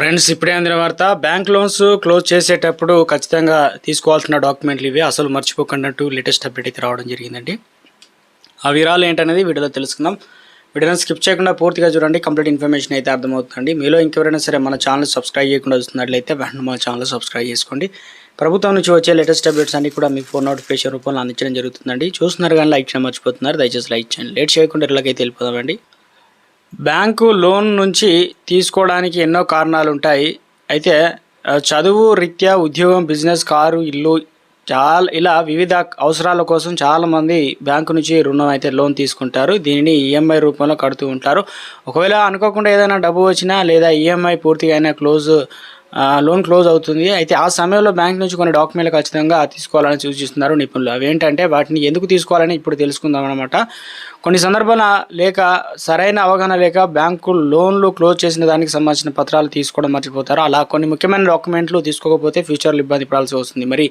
Friends ఇప్పుడే అందిన వార్త బ్యాంక్ లోన్స్ క్లోజ్ చేసేటప్పుడు ఖచ్చితంగా తీసుకోవాల్సిన డాక్యుమెంట్లు ఇవి. అసలు మర్చిపోకుండా లేటెస్ట్ అప్డేట్ అయితే రావడం జరిగిందండి. ఆ వివరాలు ఏంటనేది వీడియోలో తెలుసుకుందాం. వీడియోని స్కిప్ చేయకుండా పూర్తిగా చూడండి. కంప్లీట్ ఇన్ఫర్మేషన్ అయితే అర్థమవుతుందండి. మీలో ఇంకెవరైనా సరే మన ఛానల్ సబ్స్క్రైబ్ చేయకుండా వస్తున్నట్లయితే వెంటనే మన ఛానల్ సబ్స్క్రైబ్ చేసుకోండి. ప్రభుత్వం నుంచి వచ్చే లేటెస్ట్ అప్డేట్స్ అన్ని కూడా మీ ఫోన్ నోటిఫికేషన్ రూపంలో అందించడం జరుగుతుందండి. చూస్తున్నారు కానీ లైక్ చేయడం మర్చిపోతున్నారు. దయచేసి లైక్ చేయండి. లేట్ చేయకుండా ఇలాగైతే వెళ్ళిపోదామండి. బ్యాంకు లోన్ నుంచి తీసుకోవడానికి ఎన్నో కారణాలు ఉంటాయి అయితే చదువు రీత్యా ఉద్యోగం బిజినెస్ కారు ఇల్లు చాలా ఇలా వివిధ అవసరాల కోసం చాలామంది బ్యాంకు నుంచి రుణం అయితే లోన్ తీసుకుంటారు. దీనిని ఈఎంఐ రూపంలో కడుతూ ఉంటారు. ఒకవేళ అనుకోకుండా ఏదైనా డబ్బు వచ్చినా లేదా ఈఎంఐ పూర్తిగా అయినా క్లోజ్ లోన్ క్లోజ్ అవుతుంది. అయితే ఆ సమయంలో బ్యాంక్ నుంచి కొన్ని డాక్యుమెంట్లు ఖచ్చితంగా తీసుకోవాలని సూచిస్తున్నారు నిపుణులు. అవి ఏంటంటే వాటిని ఎందుకు తీసుకోవాలని ఇప్పుడు తెలుసుకుందాం అనమాట కొన్ని సందర్భాల లేక సరైన అవగాహన లేక బ్యాంకు లోన్లు క్లోజ్ చేసిన దానికి సంబంధించిన పత్రాలు తీసుకోవడం మర్చిపోతారు? అలా కొన్ని ముఖ్యమైన డాక్యుమెంట్లు తీసుకోకపోతే ఫ్యూచర్లో ఇబ్బంది పడాల్సి వస్తుంది. మరి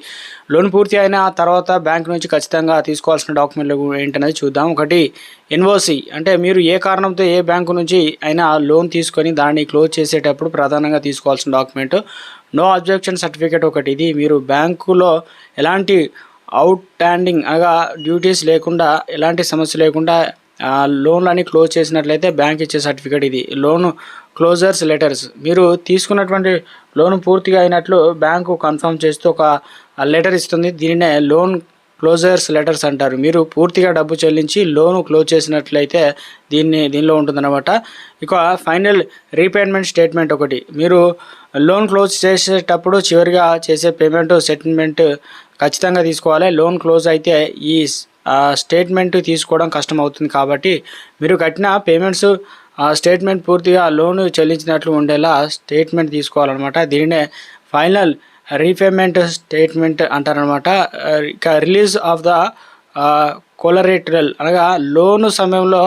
లోన్ పూర్తి అయిన తర్వాత బ్యాంక్ నుంచి ఖచ్చితంగా తీసుకోవాల్సిన డాక్యుమెంట్లు ఏంటనేది చూద్దాం. ఒకటి ఎన్ఓసి. అంటే మీరు ఏ కారణంతో ఏ బ్యాంకు నుంచి అయినా లోన్ తీసుకొని దాన్ని క్లోజ్ చేసేటప్పుడు ప్రధానంగా తీసుకోవాల్సిన డాక్యుమెంట్ నో అబ్జెక్షన్ సర్టిఫికేట్ ఒకటి. ఇది మీరు బ్యాంకులో ఎలాంటి అవుట్ స్టాండింగ్ అనగా డ్యూటీస్ లేకుండా ఎలాంటి సమస్య లేకుండా లోన్లని క్లోజ్ చేసినట్లయితే బ్యాంక్ ఇచ్చే సర్టిఫికేట్ ఇది. లోన్ క్లోజర్స్ లెటర్స్ మీరు తీసుకున్నటువంటి లోన్ పూర్తిగా అయినట్లు బ్యాంకు కన్ఫర్మ్ చేస్తూ ఒక లెటర్ ఇస్తుంది. దీనినే లోన్ క్లోజర్స్ లెటర్స్ అంటారు. మీరు పూర్తిగా డబ్బు చెల్లించి లోన్ క్లోజ్ చేసినట్లయితే దీన్ని దీనిలో ఉంటుందన్నమాట. ఇక ఫైనల్ రీపేమెంట్ స్టేట్మెంట్ ఒకటి. మీరు లోన్ క్లోజ్ చేసేటప్పుడు చివరిగా చేసే పేమెంట్ సెటిల్మెంట్ ఖచ్చితంగా తీసుకోవాలి. లోన్ క్లోజ్ అయితే ఈ స్టేట్మెంట్ తీసుకోవడం కష్టం అవుతుంది కాబట్టి మీరు కట్టిన పేమెంట్స్ స్టేట్మెంట్ పూర్తిగా లోన్ చెల్లించినట్లు ఉండేలా స్టేట్మెంట్ తీసుకోవాలన్నమాట. దీనినే ఫైనల్ రీపేమెంట్ స్టేట్మెంట్ అంటారనమాట రిలీజ్ ఆఫ్ ద కొలరేటరల్ అనగా లోను సమయంలో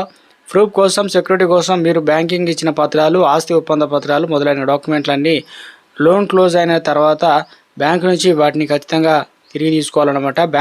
ప్రూఫ్ కోసం సెక్యూరిటీ కోసం మీరు బ్యాంకింగ్ ఇచ్చిన పత్రాలు ఆస్తి ఒప్పంద పత్రాలు మొదలైన డాక్యుమెంట్లన్నీ లోన్ క్లోజ్ అయిన తర్వాత బ్యాంక్ నుంచి వాటిని ఖచ్చితంగా తిరిగి తీసుకోవాలన్నమాట.